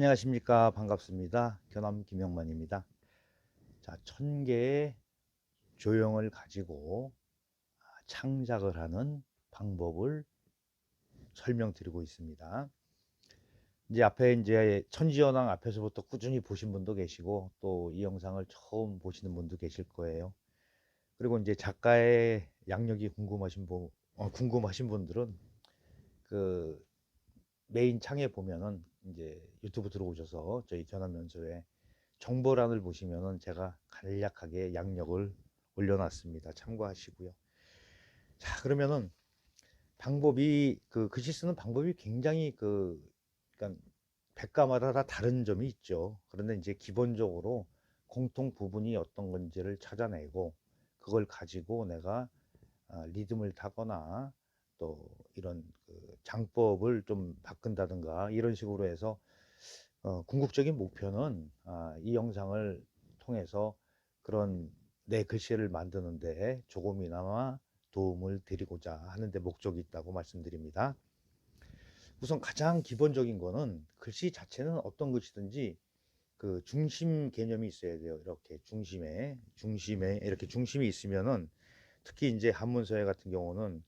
안녕하십니까. 반갑습니다. 견암 김영만입니다. 자 천개의 조형을 가지고 아, 창작을 하는 방법을 설명드리고 있습니다. 이제 앞에 이제 천지연왕 앞에서부터 꾸준히 보신 분도 계시고 또 이 영상을 처음 보시는 분도 계실 거예요. 그리고 이제 작가의 양력이 궁금하신 분 어, 궁금하신 분들은 그 메인 창에 보면은 이제 유튜브 들어오셔서 저희 견학면서에 정보란을 보시면은 제가 간략하게 양력을 올려놨습니다. 참고하시고요. 자 그러면은 방법이 그 글씨 쓰는 방법이 굉장히 그 그러니까 백과마다 다 다른 점이 있죠. 그런데 이제 기본적으로 공통 부분이 어떤 건지를 찾아내고 그걸 가지고 내가 아, 리듬을 타거나 또 이런 그 장법을 좀 바꾼다든가 이런 식으로 해서 어, 궁극적인 목표는 아, 이 영상을 통해서 그런 내 글씨를 만드는데 조금이나마 도움을 드리고자 하는데 목적이 있다고 말씀드립니다. 우선 가장 기본적인 거는 글씨 자체는 어떤 글씨든지 그 중심 개념이 있어야 돼요. 이렇게 중심에 중심에 이렇게 중심이 있으면은 특히 이제 한문서예 같은 경우는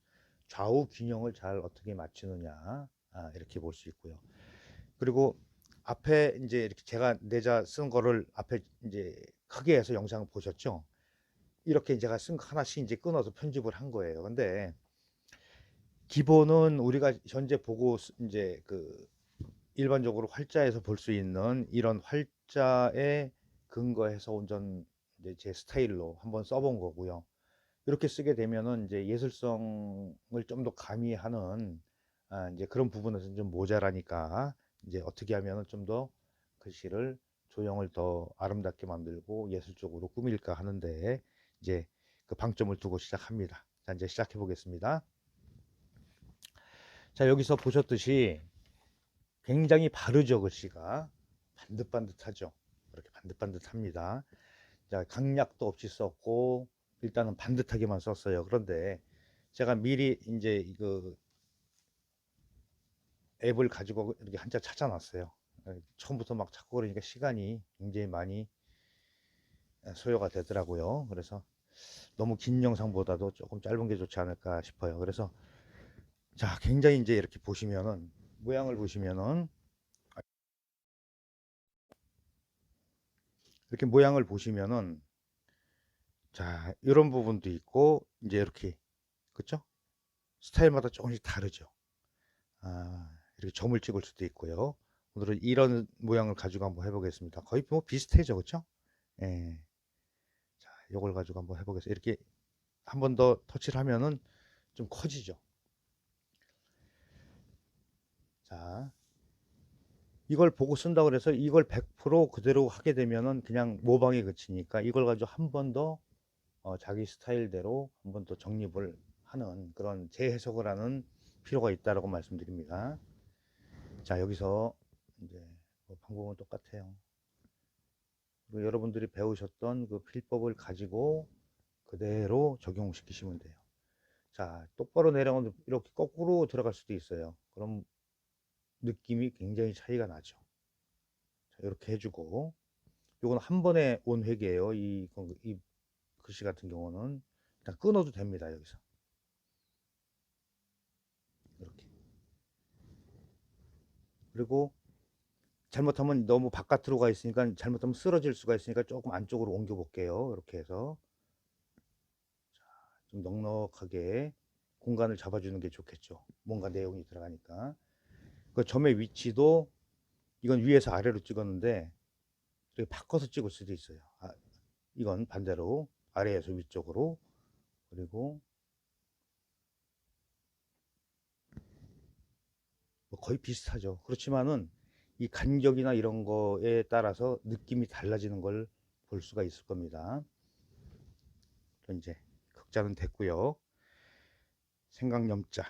좌우 균형을 잘 어떻게 맞추느냐 아, 이렇게 볼 수 있고요. 그리고 앞에 이제 이렇게 제가 내자 쓴 거를 앞에 이제 크게 해서 영상을 보셨죠? 이렇게 제가 쓴 거 하나씩 이제 끊어서 편집을 한 거예요. 근데 기본은 우리가 현재 보고 이제 그 일반적으로 활자에서 볼 수 있는 이런 활자에 근거해서 온전 이제 제 스타일로 한번 써본 거고요. 이렇게 쓰게 되면은 이제 예술성을 좀 더 가미하는 아, 이제 그런 부분에서 좀 모자라니까 이제 어떻게 하면은 좀 더 글씨를 조형을 더 아름답게 만들고 예술적으로 꾸밀까 하는데 이제 그 방점을 두고 시작합니다. 자, 이제 시작해 보겠습니다. 자, 여기서 보셨듯이 굉장히 바르죠, 글씨가. 반듯반듯하죠. 이렇게 반듯반듯합니다. 자, 강약도 없이 썼고, 일단은 반듯하게만 썼어요. 그런데 제가 미리 이제 이거 앱을 가지고 이렇게 한자 찾아놨어요. 처음부터 막 찾고 그러니까 시간이 굉장히 많이 소요가 되더라고요. 그래서 너무 긴 영상보다도 조금 짧은 게 좋지 않을까 싶어요. 그래서 자, 굉장히 이제 이렇게 보시면은 모양을 보시면은 이렇게 모양을 보시면은 자, 이런 부분도 있고, 이제 이렇게, 그쵸? 스타일마다 조금씩 다르죠. 아, 이렇게 점을 찍을 수도 있고요. 오늘은 이런 모양을 가지고 한번 해보겠습니다. 거의 뭐 비슷해져, 그쵸? 예. 자, 요걸 가지고 한번 해보겠습니다. 이렇게 한 번 더 터치를 하면은 좀 커지죠. 자, 이걸 보고 쓴다고 그래서 이걸 100% 그대로 하게 되면은 그냥 모방에 그치니까 이걸 가지고 한 번 더 어, 자기 스타일대로 한번더 정립을 하는 그런 재해석을 하는 필요가 있다라고 말씀드립니다. 자 여기서 이제 뭐 방법은 똑같아요. 여러분들이 배우셨던 그 필법을 가지고 그대로 적용시키시면 돼요. 자 똑바로 내려가면 이렇게 거꾸로 들어갈 수도 있어요. 그럼 느낌이 굉장히 차이가 나죠. 자, 이렇게 해주고 이건 한 번에 온 획이에요. 이, 이 글씨 같은 경우는 일단 끊어도 됩니다. 여기서 이렇게 그리고 잘못하면 너무 바깥으로 가 있으니까 잘못하면 쓰러질 수가 있으니까 조금 안쪽으로 옮겨 볼게요. 이렇게 해서 자, 좀 넉넉하게 공간을 잡아주는 게 좋겠죠. 뭔가 내용이 들어가니까 그 점의 위치도 이건 위에서 아래로 찍었는데 바꿔서 찍을 수도 있어요. 아, 이건 반대로 아래에서 위쪽으로 그리고 뭐 거의 비슷하죠. 그렇지만은 이 간격이나 이런 거에 따라서 느낌이 달라지는 걸 볼 수가 있을 겁니다. 이제 극자는 됐고요. 생각염자.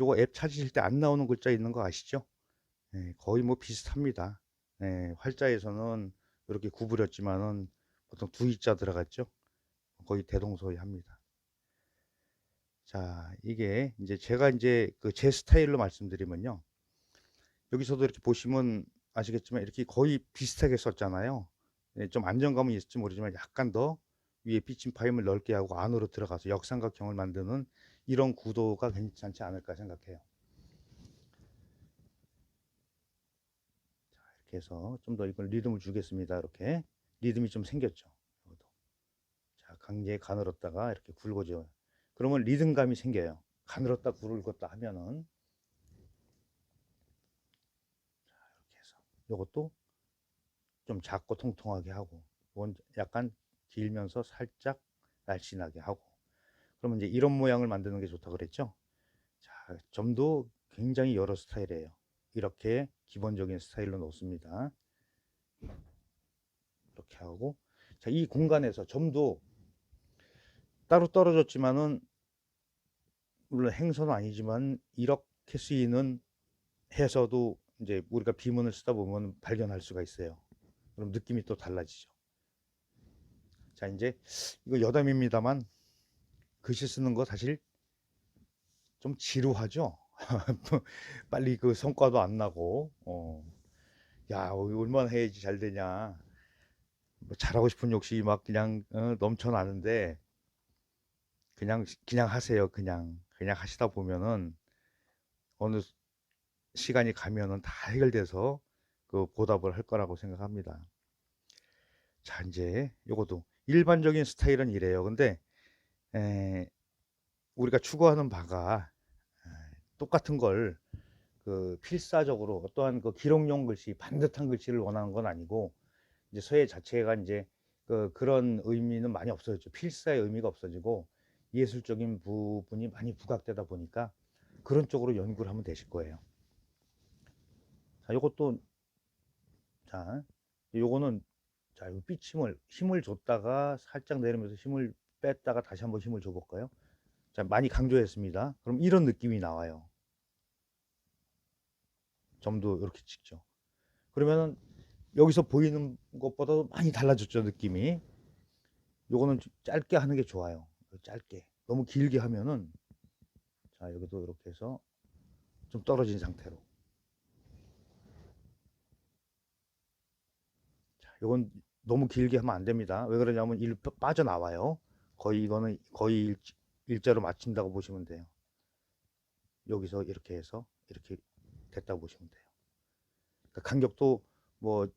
요거 앱 찾으실 때 안 나오는 글자 있는 거 아시죠? 네, 거의 뭐 비슷합니다. 네, 활자에서는 이렇게 구부렸지만은 보통 두 이자 들어갔죠. 거의 대동소이합니다. 자, 이게 이제 제가 이제 그 제 스타일로 말씀드리면요. 여기서도 이렇게 보시면 아시겠지만 이렇게 거의 비슷하게 썼잖아요. 예, 좀 안정감은 있을지 모르지만 약간 더 위에 비침 파임을 넓게 하고 안으로 들어가서 역삼각형을 만드는 이런 구도가 괜찮지 않을까 생각해요. 자, 이렇게 해서 좀 더 이걸 리듬을 주겠습니다. 이렇게 리듬이 좀 생겼죠. 이것도. 자, 강제에 가늘었다가 이렇게 굵어져요. 그러면 리듬감이 생겨요. 가늘었다 굵었다 하면은 자, 이렇게 해서 이것도 좀 작고 통통하게 하고 이건 약간 길면서 살짝 날씬하게 하고 그러면 이제 이런 모양을 만드는 게 좋다 그랬죠 자 점도 굉장히 여러 스타일이에요 이렇게 기본적인 스타일로 놓습니다 이렇게 하고 자 이 공간에서 점도 따로 떨어졌지만은 물론 행선은 아니지만 이렇게 쓰이는 해서도 이제 우리가 비문을 쓰다 보면 발견할 수가 있어요 그럼 느낌이 또 달라지죠. 자, 이제 이거 여담입니다만 글씨 쓰는 거 사실 좀 지루하죠. 빨리 그 성과도 안 나고, 어, 야, 얼마나 해야지 잘 되냐. 뭐 잘하고 싶은 욕심이 막 그냥 어, 넘쳐나는데 그냥 그냥 하세요. 그냥 그냥 하시다 보면은 어느 시간이 가면은 다 해결돼서 그 보답을 할 거라고 생각합니다. 자, 이제 요것도 일반적인 스타일은 이래요. 근데 에, 우리가 추구하는 바가 에, 똑같은 걸 그 필사적으로 어떠한 그 기록용 글씨, 반듯한 글씨를 원하는 건 아니고 이제 서예 자체가 이제 그 그런 의미는 많이 없어졌죠. 필사의 의미가 없어지고 예술적인 부분이 많이 부각되다 보니까 그런 쪽으로 연구를 하면 되실 거예요. 자, 요것도 자, 요거는 자, 이 삐침을 힘을 줬다가 살짝 내리면서 힘을 뺐다가 다시 한번 힘을 줘 볼까요? 자, 많이 강조했습니다. 그럼 이런 느낌이 나와요. 점도 이렇게 찍죠. 그러면은 여기서 보이는 것보다 많이 달라졌죠, 느낌이. 요거는 좀 짧게 하는 게 좋아요. 짧게. 너무 길게 하면은 자, 여기도 이렇게 해서 좀 떨어진 상태로. 이건 너무 길게 하면 안 됩니다. 왜 그러냐면 일 빠져나와요. 거의 이거는 거의 일, 일자로 맞춘다고 보시면 돼요. 여기서 이렇게 해서 이렇게 됐다고 보시면 돼요. 그러니까 간격도 뭐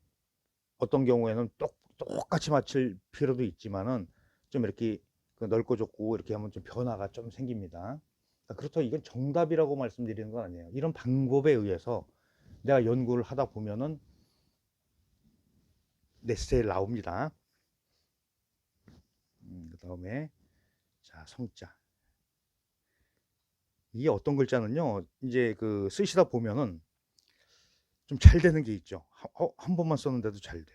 어떤 경우에는 똑, 똑같이 맞출 필요도 있지만은 좀 이렇게 그 넓고 좁고 이렇게 하면 좀 변화가 좀 생깁니다. 그러니까 그렇다고 이건 정답이라고 말씀드리는 건 아니에요. 이런 방법에 의해서 내가 연구를 하다 보면은 네 스타일 나옵니다. 음, 그 다음에 자 성자. 이게 어떤 글자는요 이제 그 쓰시다 보면은 좀 잘 되는 게 있죠. 한, 어, 한 번만 썼는데도 잘 돼.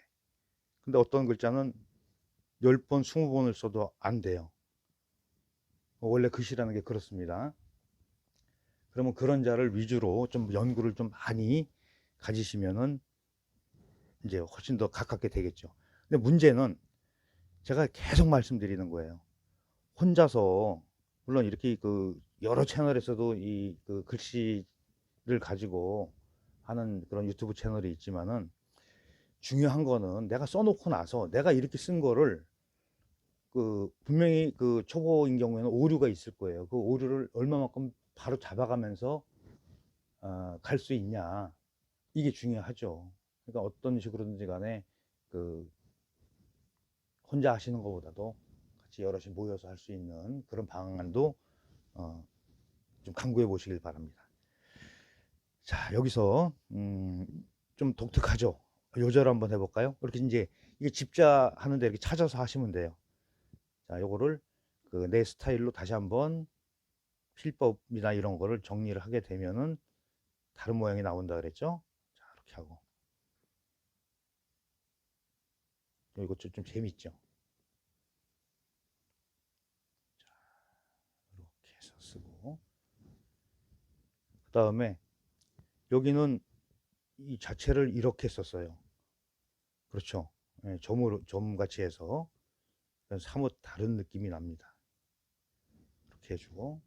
근데 어떤 글자는 10번 20번을 써도 안 돼요. 원래 글씨라는 게 그렇습니다. 그러면 그런 자를 위주로 좀 연구를 좀 많이 가지시면은 이제 훨씬 더 가깝게 되겠죠. 근데 문제는 제가 계속 말씀드리는 거예요. 혼자서 물론 이렇게 그 여러 채널에서도 이 그 글씨를 가지고 하는 그런 유튜브 채널이 있지만은 중요한 거는 내가 써놓고 나서 내가 이렇게 쓴 거를 그 분명히 그 초보인 경우에는 오류가 있을 거예요. 그 오류를 얼마만큼 바로 잡아가면서 어, 갈 수 있냐 이게 중요하죠. 그러니까 어떤 식으로든지 간에 그 혼자 하시는 것보다도 같이 여럿이 모여서 할 수 있는 그런 방안도 어, 좀 강구해 보시길 바랍니다. 자 여기서 음, 좀 독특하죠. 요절 한번 해볼까요? 이렇게 이제 이게 집자 하는데 이렇게 찾아서 하시면 돼요. 자 요거를 그 내 스타일로 다시 한번 필법이나 이런 거를 정리를 하게 되면은 다른 모양이 나온다 그랬죠? 자 이렇게 하고 이것 좀, 좀 재밌죠. 그 다음에 여기는 이 자체를 이렇게 썼어요. 그렇죠. 예, 점으로, 점 같이 해서 사뭇 다른 느낌이 납니다. 이렇게 해주고.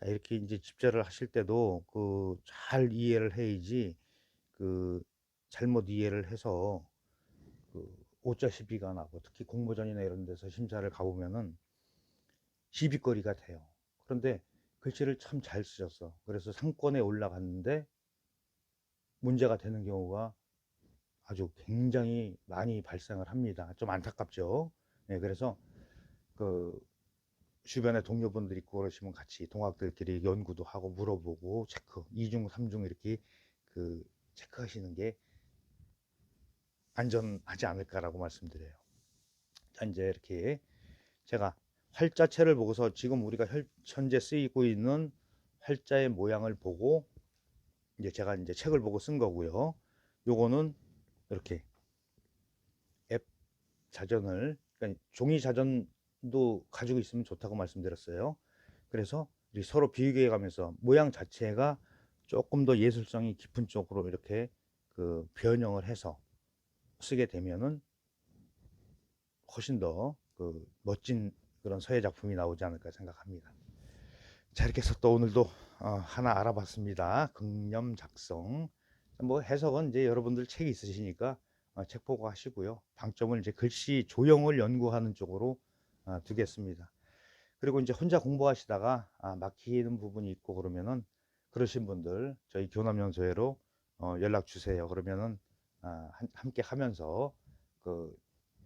자, 이렇게 이제 집자를 하실 때도 그 잘 이해를 해야지 그 잘못 이해를 해서 그 오자 시비가 나고 특히 공모전이나 이런 데서 심사를 가보면은 시비거리가 돼요. 그런데 글씨를 참 잘 쓰셨어. 그래서 상권에 올라갔는데 문제가 되는 경우가 아주 굉장히 많이 발생을 합니다. 좀 안타깝죠. 네, 그래서 그 주변에 동료분들 있고 그러시면 같이 동학들끼리 연구도 하고 물어보고 체크, 이중삼중 이렇게 그 체크하시는 게 안전하지 않을까라고 말씀드려요. 자, 이제 이렇게 제가 활자체를 보고서 지금 우리가 현- 현재 쓰이고 있는 활자의 모양을 보고 이제 제가 이제 책을 보고 쓴 거고요. 요거는 이렇게 앱 자전을 그러니까 종이 자전도 가지고 있으면 좋다고 말씀드렸어요. 그래서 서로 비교해 가면서 모양 자체가 조금 더 예술성이 깊은 쪽으로 이렇게 그 변형을 해서 쓰게 되면은 훨씬 더 그 멋진 그런 서예 작품이 나오지 않을까 생각합니다. 자 이렇게 해서 또 오늘도 어, 하나 알아봤습니다. 극념 작성. 뭐 해석은 이제 여러분들 책이 있으시니까 어, 책 보고 하시고요. 방점을 이제 글씨 조형을 연구하는 쪽으로 어, 두겠습니다. 그리고 이제 혼자 공부하시다가 아, 막히는 부분이 있고 그러면은 그러신 분들 저희 교남연소회로 어, 연락 주세요. 그러면은 함께 하면서 그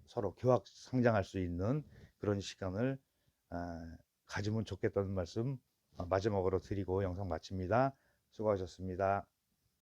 서로 교학 성장할 수 있는 그런 시간을 아, 가지면 좋겠다는 말씀 어, 마지막으로 드리고 영상 마칩니다. 수고하셨습니다.